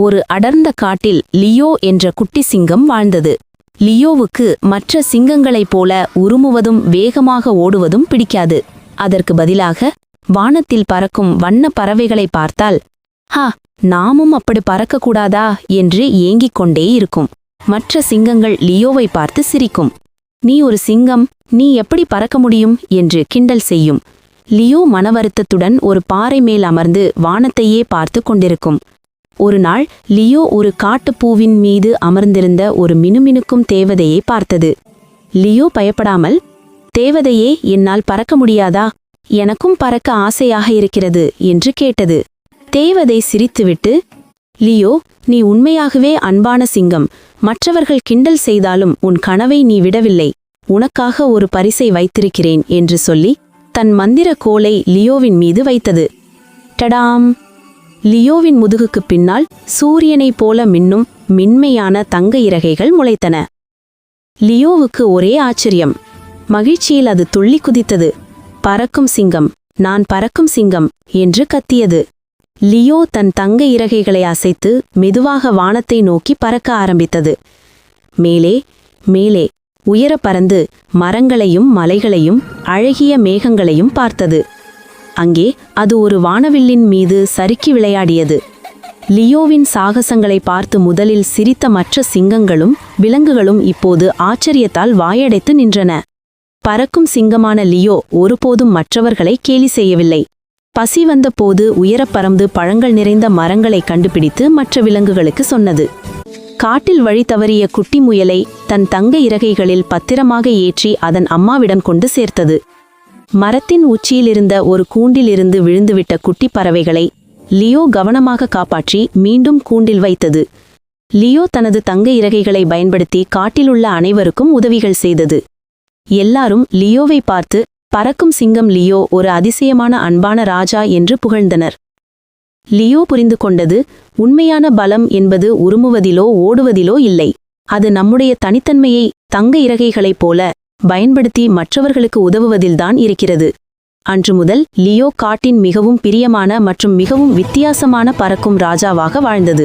ஒரு அடர்ந்த காட்டில் லியோ என்ற குட்டி சிங்கம் வாழ்ந்தது. லியோவுக்கு மற்ற சிங்கங்களைப் போல உருமுவதும் வேகமாக ஓடுவதும் பிடிக்காது. அதற்கு பதிலாக வானத்தில் பறக்கும் வண்ண பறவைகளை பார்த்தால் ஹா நாமும் அப்படி பறக்கக்கூடாதா? என்று ஏங்கிக் கொண்டே இருக்கும். மற்ற சிங்கங்கள் லியோவை பார்த்து சிரிக்கும். நீ ஒரு சிங்கம் நீ எப்படி பறக்க முடியும்? என்று கிண்டல் செய்யும். லியோ மனவருத்தத்துடன் ஒரு பாறை மேல் அமர்ந்து வானத்தையே பார்த்து கொண்டிருக்கும். ஒரு நாள் லியோ ஒரு காட்டுப்பூவின் மீது அமர்ந்திருந்த ஒரு மினுமினுக்கும் தேவதையை பார்த்தது. லியோ பயப்படாமல் தேவதையே என்னால் பறக்க முடியாதா? எனக்கும் பறக்க ஆசையாக இருக்கிறது என்று கேட்டது. தேவதை சிரித்துவிட்டு லியோ நீ உண்மையாகவே அன்பான சிங்கம். மற்றவர்கள் கிண்டல் செய்தாலும் உன் கனவை நீ விடவில்லை. உனக்காக ஒரு பரிசை வைத்திருக்கிறேன் என்று சொல்லி தன் மந்திர கோலை லியோவின் மீது வைத்தது. டடாம்! லியோவின் முதுகுக்குப் பின்னால் சூரியனைப் போல மின்னும் மின்மையான தங்க இறகைகள் முளைத்தன. லியோவுக்கு ஒரே ஆச்சரியம். மகிழ்ச்சியில் அது துள்ளி குதித்தது. பறக்கும் சிங்கம் நான் பறக்கும் சிங்கம் என்று கத்தியது. லியோ தன் தங்க இறகைகளை அசைத்து மெதுவாக வானத்தை நோக்கி பறக்க ஆரம்பித்தது. மேலே மேலே உயர பறந்து மரங்களையும் மலைகளையும் அழகிய மேகங்களையும் பார்த்தது. அங்கே அது ஒரு வானவில்லின் மீது சறுக்கி விளையாடியது. லியோவின் சாகசங்களை பார்த்து முதலில் சிரித்த மற்ற சிங்கங்களும் விலங்குகளும் இப்போது ஆச்சரியத்தால் வாயடைத்து நின்றன. பறக்கும் சிங்கமான லியோ ஒருபோதும் மற்றவர்களை கேலி செய்யவில்லை. பசி வந்தபோது உயரப் பறந்து பழங்கள் நிறைந்த மரங்களை கண்டுபிடித்து மற்ற விலங்குகளுக்கு சொன்னது. காட்டில் வழி தவறிய குட்டி முயலை தன் தங்க இறகைகளில் பத்திரமாக ஏற்றி அதன் அம்மாவிடம் கொண்டு சேர்த்தது. மரத்தின் உச்சியிலிருந்த ஒரு கூண்டிலிருந்து விழுந்துவிட்ட குட்டிப் பறவைகளை லியோ கவனமாக காப்பாற்றி மீண்டும் கூண்டில் வைத்தது. லியோ தனது தங்க இறகைகளை பயன்படுத்தி காட்டிலுள்ள அனைவருக்கும் உதவிகள் செய்தது. எல்லாரும் லியோவை பார்த்து பறக்கும் சிங்கம் லியோ ஒரு அதிசயமான அன்பான ராஜா என்று புகழ்ந்தனர். லியோ புரிந்து கொண்டது உண்மையான பலம் என்பது உருமுவதிலோ ஓடுவதிலோ இல்லை. அது நம்முடைய தனித்தன்மையை தங்க இறகைகளைப் போல பயன்படுத்தி மற்றவர்களுக்கு உதவுவதில்தான் இருக்கிறது. அன்று முதல் லியோ காட்டின் மிகவும் பிரியமான மற்றும் மிகவும் வித்தியாசமான பறக்கும் ராஜாவாக வாழ்ந்தது.